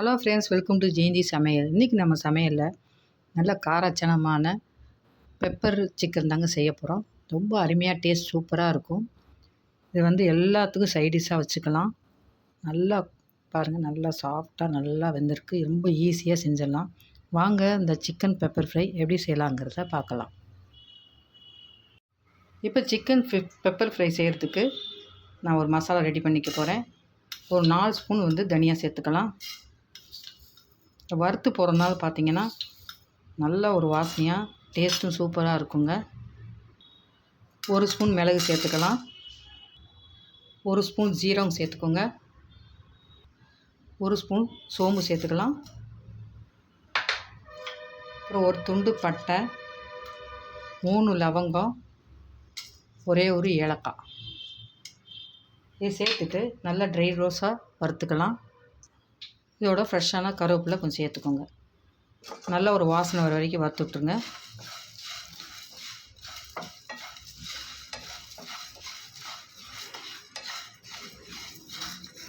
Hello friends welcome to Jayanthi சமையல் இன்றைக்கி நம்ம சமையலில் நல்ல காரச்சனமான பெப்பர் சிக்கன் தாங்க செய்ய போகிறோம் ரொம்ப அருமையாக டேஸ்ட் சூப்பராக இருக்கும். இது வந்து எல்லாத்துக்கும் சைடிஷாக வச்சுக்கலாம். நல்லா பாருங்கள் நல்லா சாஃப்டாக நல்லா வெந்திருக்கு. ரொம்ப ஈஸியாக செஞ்சிடலாம். வாங்க இந்த சிக்கன் பெப்பர் ஃப்ரை எப்படி செய்யலாங்கிறத பார்க்கலாம். இப்போ சிக்கன் பெப்பர் ஃப்ரை செய்கிறதுக்கு நான் ஒரு மசாலா ரெடி பண்ணிக்க போகிறேன் ஒரு நாலு ஸ்பூன் வந்து தனியாக சேர்த்துக்கலாம். வறுத்து போகிறனால பார்த்தீங்கன்னா நல்ல ஒரு வாசனையாக டேஸ்ட்டும் சூப்பராக இருக்குங்க. ஒரு ஸ்பூன் மிளகு சேர்த்துக்கலாம். ஒரு ஸ்பூன் ஜீரகம் சேர்த்துக்கோங்க. ஒரு ஸ்பூன் சோம்பு சேர்த்துக்கலாம். அப்புறம் ஒரு துண்டு பட்டை மூணு லவங்கம் ஒரே ஒரு ஏலக்காய். இதை சேர்த்துட்டு நல்லா ட்ரை ரோஸாக வறுத்துக்கலாம். இதோட ஃப்ரெஷ்ஷான கருவேப்பிலை கொஞ்சம் சேர்த்துக்கோங்க. நல்ல ஒரு வாசனை வர வரைக்கும் வறுத்து விட்ருங்க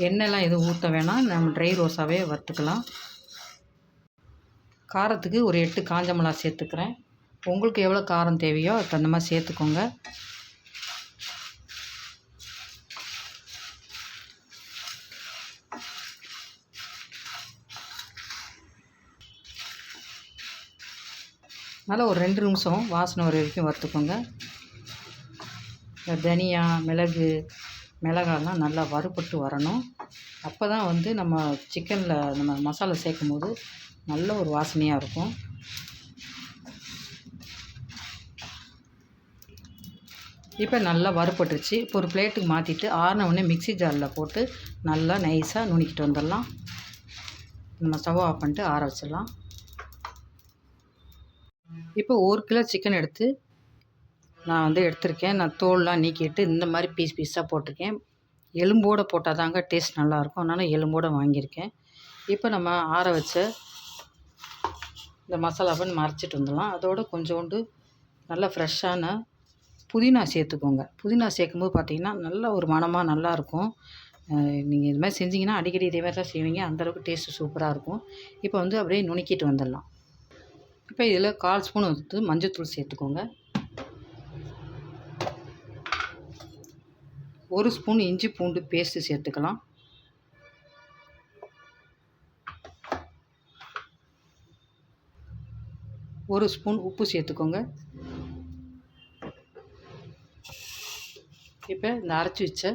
எண்ணெய்லாம் எதுவும் ஊற்ற வேணாம். நம்ம ட்ரை ரோஸாகவே வறுத்துக்கலாம். காரத்துக்கு ஒரு எட்டு காஞ்ச மிளகா சேர்த்துக்கிறேன். உங்களுக்கு எவ்வளோ காரம் தேவையோ அதுக்கு தகுந்த மாதிரி சேர்த்துக்கோங்க. நல்லா ஒரு ரெண்டு நிமிஷம் வாசனை வர வரைக்கும் வறுத்துக்கோங்க. இந்த தனியா மிளகு மிளகாலாம் நல்லா வறுபட்டு வரணும். அப்போ தான் வந்து நம்ம சிக்கனில் நம்ம மசாலா சேர்க்கும் போது நல்ல ஒரு வாசனையாக இருக்கும். இப்போ நல்லா வறுபட்டுருச்சு. இப்போ ஒரு பிளேட்டுக்கு மாற்றிட்டு ஆறின உடனே மிக்ஸி ஜாரில் போட்டு நல்லா நைஸாக நுணுக்கிட்டு வந்துடலாம். நம்ம ஸ்டவ் ஆஃப் பண்ணிட்டு ஆற வச்சிடலாம். இப்போ ஒரு கிலோ சிக்கன் எடுத்து நான் வந்து எடுத்திருக்கேன். நான் தோல்லாம் நீக்கிட்டு இந்த மாதிரி பீஸ் பீஸாக போட்டிருக்கேன். எலும்போடு போட்டால் தாங்க டேஸ்ட் நல்லாயிருக்கும் அதனால் எலும்போடு வாங்கியிருக்கேன். இப்போ நம்ம ஆற வச்ச இந்த மசாலாவை மறைச்சிட்டு வந்துடலாம். அதோட கொஞ்சோண்டு நல்லா ஃப்ரெஷ்ஷான புதினா சேர்த்துக்கோங்க. புதினா சேர்க்கும்போது பார்த்திங்கன்னா நல்ல ஒரு மனமாக நல்லாயிருக்கும் நீங்கள் இது மாதிரி செஞ்சிங்கன்னா அடிக்கடி இதே மாதிரி தான் செய்வீங்க அந்தளவுக்கு டேஸ்ட்டு சூப்பராக இருக்கும். இப்போ வந்து அப்படியே நுணுக்கிட்டு வந்துடலாம். இப்போ இதில் கால் ஸ்பூன் எடுத்து மஞ்சத்தூள் சேர்த்துக்கோங்க. ஒரு ஸ்பூன் இஞ்சி பூண்டு பேஸ்ட்டு சேர்த்துக்கலாம். ஒரு ஸ்பூன் உப்பு சேர்த்துக்கோங்க. இப்போ இந்த அரைச்சி வச்ச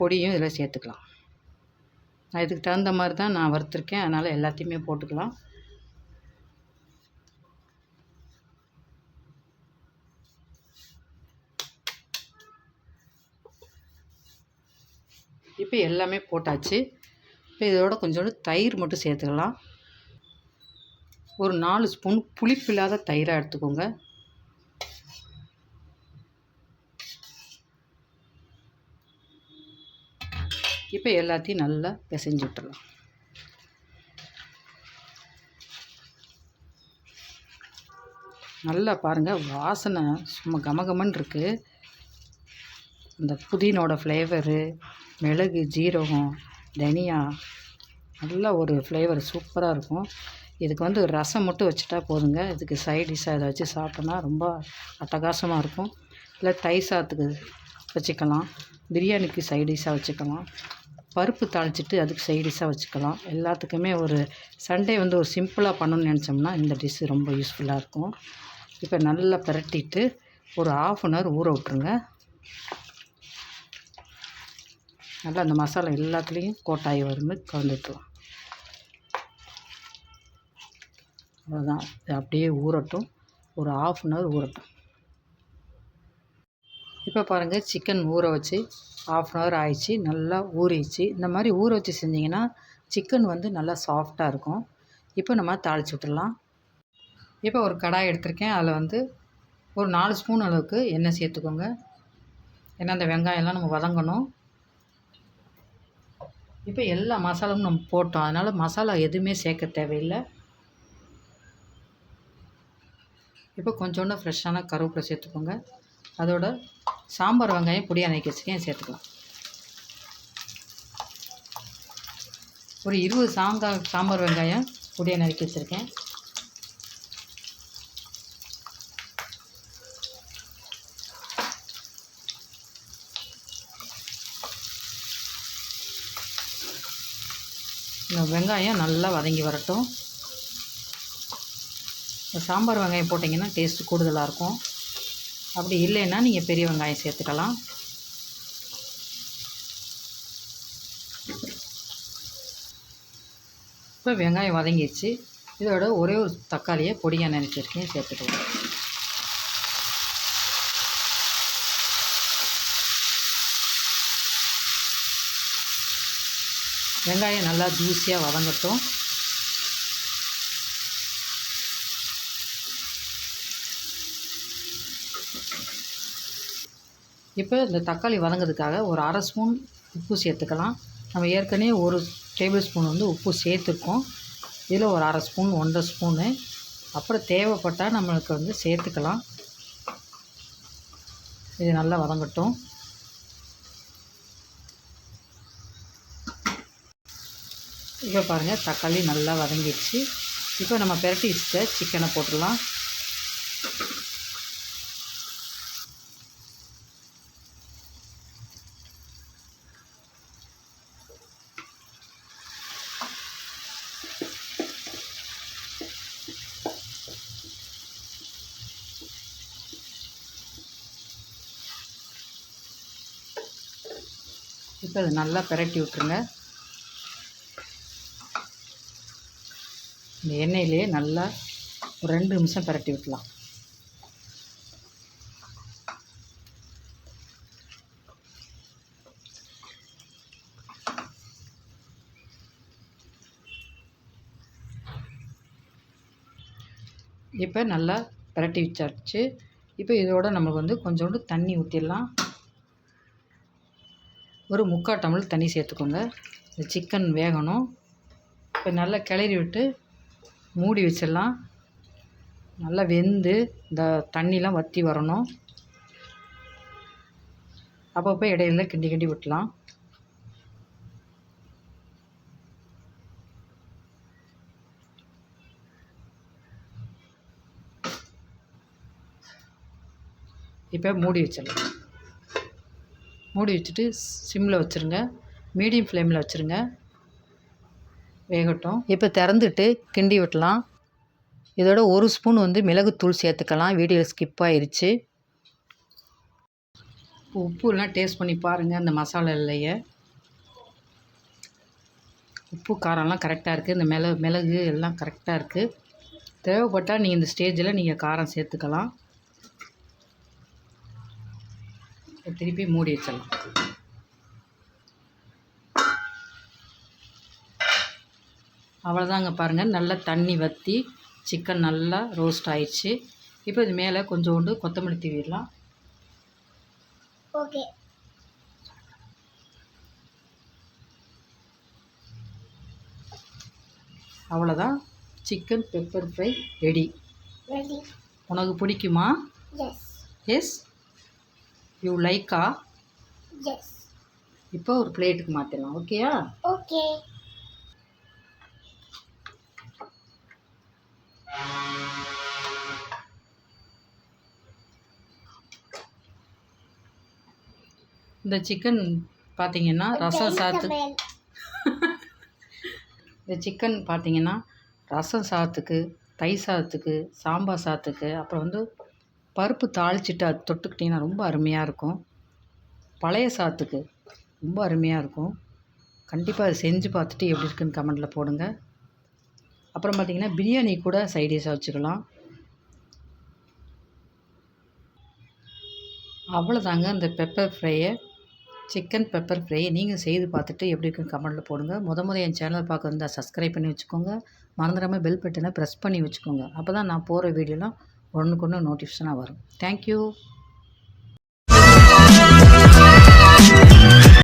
பொடியும் இதில் சேர்த்துக்கலாம். நான் இதுக்கு தகுந்த மாதிரி தான் நான் வறுத்துருக்கேன். அதனால் எல்லாத்தையுமே போட்டுக்கலாம். இப்போ எல்லாமே போட்டாச்சு. இப்போ இதோட கொஞ்சோண்டு தயிர் மட்டும் சேர்த்துக்கலாம். ஒரு நாலு ஸ்பூன் புளிப்பில்லாத தயிராக எடுத்துக்கோங்க. இப்போ எல்லாத்தையும் நல்லா பிசைஞ்சு விட்டுடலாம். நல்லா பாருங்கள் வாசனை சும்மா கமகமன்னு இருக்குது இந்த புதினோட ஃப்ளேவரு மிளகு ஜீரகம் தனியா நல்ல ஒரு ஃப்ளேவர் சூப்பராக இருக்கும். இதுக்கு வந்து ரசம் மட்டும் வச்சுட்டா போதுங்க. இதுக்கு சைட் டிஷ்ஷாக இதை வச்சு சாப்பிட்டோன்னா ரொம்ப அட்டகாசமாக இருக்கும். இல்லை தை சாத்துக்கு வச்சுக்கலாம். பிரியாணிக்கு சைட் டிஷ்ஷாக வச்சுக்கலாம். பருப்பு தாளிச்சிட்டு அதுக்கு சைட் டிஷ்ஷாக வச்சுக்கலாம். எல்லாத்துக்குமே ஒரு சண்டே வந்து ஒரு சிம்பிளாக பண்ணணும்னு நினச்சோம்னா இந்த டிஷ்ஷு ரொம்ப யூஸ்ஃபுல்லாக இருக்கும். இப்போ நல்லா பிரட்டிட்டு ஒரு ஆஃப் அன் ஹவர் ஊற விட்ருங்க நல்லா அந்த மசாலா எல்லாத்துலேயும் கோட்டாயி வரும்னு கலந்துட்டுருவோம் அவ்வளோதான் அப்படியே ஊறட்டும். ஒரு ஆஃப் அன் ஹவர் ஊறட்டும். இப்போ பாருங்கள் சிக்கன் ஊற வச்சு ஆஃப் அன் ஹவர் ஆயிடுச்சு. நல்லா ஊறிச்சு இந்த மாதிரி ஊற வச்சு செஞ்சிங்கன்னா சிக்கன் வந்து நல்லா சாஃப்டாக இருக்கும். இப்போ நம்ம தாளித்து விட்டுடலாம். இப்போ ஒரு கடாய் எடுத்திருக்கேன். அதில் வந்து ஒரு நாலு ஸ்பூன் அளவுக்கு எண்ணெய் சேர்த்துக்கோங்க. ஏன்னா அந்த வெங்காயம்லாம் நம்ம வதங்கணும். இப்போ எல்லா மசாலாவும் நம்ம போட்டோம். அதனால் மசாலா எதுவுமே சேர்க்க தேவையில்லை. இப்போ கொஞ்சோண்டு ஃப்ரெஷ்ஷான கருவேப்பிலை சேர்த்துக்கோங்க. அதோட சாம்பார் வெங்காயம் பொடியாக நறுக்கி வச்சுக்கேன் சேர்த்துக்கலாம். ஒரு இருபது சாங்கா சாம்பார் வெங்காயம் பொடியாக நறுக்கி வச்சுருக்கேன். இந்த வெங்காயம் நல்லா வதங்கி வரட்டும். சாம்பார் வெங்காயம் போட்டிங்கன்னா டேஸ்ட்டு கூடுதலாக இருக்கும். அப்படி இல்லைன்னா நீங்கள் பெரிய வெங்காயம் சேர்த்துக்கலாம். இப்போ வெங்காயம் வதங்கிடுச்சு இதோட ஒரே ஒரு தக்காளியை பொடியாக நினச்சிருக்கேன் சேர்த்துக்கலாம். வெங்காயம் நல்லா ஜூஸியாக வதங்கட்டும். இப்போ இந்த தக்காளி வதங்கிறதுக்காக ஒரு அரை ஸ்பூன் உப்பு சேர்த்துக்கலாம். நம்ம ஏற்கனவே ஒரு டேபிள் ஸ்பூன் வந்து உப்பு சேர்த்துருக்கோம். இதில் ஒரு அரை ஸ்பூன் ஒன்றரை ஸ்பூனு. அப்புறம் தேவைப்பட்டால் நம்மளுக்கு வந்து சேர்த்துக்கலாம். இது நல்லா வதங்கட்டும். இப்போ பாருங்கள் தக்காளி நல்லா வதங்கிடுச்சு. இப்போ நம்ம பெரட்டி வச்சுட்ட சிக்கனை போட்டுடலாம். இப்போ அது நல்லா பெரட்டி விட்ருங்க இந்த எண்ணெயிலே நல்லா ஒரு ரெண்டு நிமிஷம் பரட்டி விட்டலாம். இப்போ நல்லா பரட்டி வச்சாச்சு. இப்போ இதோட நமக்கு வந்து கொஞ்சோண்டு தண்ணி ஊற்றிடலாம் ஒரு முக்கால் டம்ளர் தண்ணி சேர்த்துக்கோங்க. இந்த சிக்கன் வேகணும். இப்போ நல்லா கிளறி விட்டு மூடி வச்சிடலாம். நல்லா வெந்து இந்த தண்ணிலாம் வற்றி வரணும். அப்பப்போ இடையில கிண்டி கிண்டி விட்டலாம். இப்போ மூடி வச்சிடலாம். மூடி வச்சுட்டு சிம்மில் வச்சுருங்க. மீடியம் ஃப்ளேமில் வச்சுருங்க. வேகட்டும். இப்போ திறந்துட்டு கிண்டி விட்டலாம். இதோட ஒரு ஸ்பூன் வந்து மிளகுத்தூள் சேர்த்துக்கலாம். வீடியோ ஸ்கிப் ஆயிருச்சு. உப்புலாம் டேஸ்ட் பண்ணி பாருங்கள் அந்த மசாலா இல்லையே உப்பு காரம்லாம் கரெக்டாக இருக்குது இந்த மிளகு மிளகு எல்லாம் கரெக்டாக இருக்குது தேவைப்பட்டால் நீங்கள் இந்த ஸ்டேஜில் நீங்கள் காரம் சேர்த்துக்கலாம். திருப்பி மூடி வச்சிடலாம். அவ்வளோதாங்க பாருங்கள் நல்லா தண்ணி வற்றி சிக்கன் நல்லா ரோஸ்ட் ஆயிடுச்சு. இப்போ இது மேலே கொஞ்சோண்டு கொத்தமல்லி தூவிடலாம். ஓகே. அவ்வளோதான். சிக்கன் பெப்பர் ஃப்ரை ரெடி உனக்கு பிடிக்குமா? எஸ் யூ லைக்கா எஸ் இப்போ ஒரு பிளேட்டுக்கு மாற்றிடலாம் ஓகேயா ஓகே இந்த சிக்கன் பார்த்தீங்கன்னா ரசம் சாத்து இந்த சிக்கன் பார்த்தீங்கன்னா ரசம் சாதத்துக்கு தயிர் சாதத்துக்கு சாம்பார் சாதத்துக்கு அப்புறம் வந்து பருப்பு தாளிச்சிட்டு அது தொட்டுக்கிட்டிங்கன்னா ரொம்ப அருமையாக இருக்கும். பழைய சாதத்துக்கு ரொம்ப அருமையாக இருக்கும். கண்டிப்பாக அதை செஞ்சு பார்த்துட்டு எப்படி இருக்குன்னு கமெண்டில் போடுங்க. அப்புறம் பார்த்தீங்கன்னா பிரியாணி கூட சைடிஷாக வச்சுக்கலாம். அவ்வளோதாங்க அந்த பெப்பர் ஃப்ரையை சிக்கன் பெப்பர் ஃப்ரை நீங்கள் செய்து பார்த்துட்டு எப்படி இருக்குன்னு கமெண்ட்டில் போடுங்க. முத முத என் சேனல் பார்க்க வந்தால் சப்ஸ்கிரைப் பண்ணி வச்சுக்கோங்க. மறந்துடாமல் பெல் பட்டனை ப்ரெஸ் பண்ணி வச்சுக்கோங்க. அப்போ தான் நான் போகிற வீடியோலாம் ஒன்றுக்கு ஒன்று நோட்டிஃபிகேஷனாக வரும். தேங்க்யூ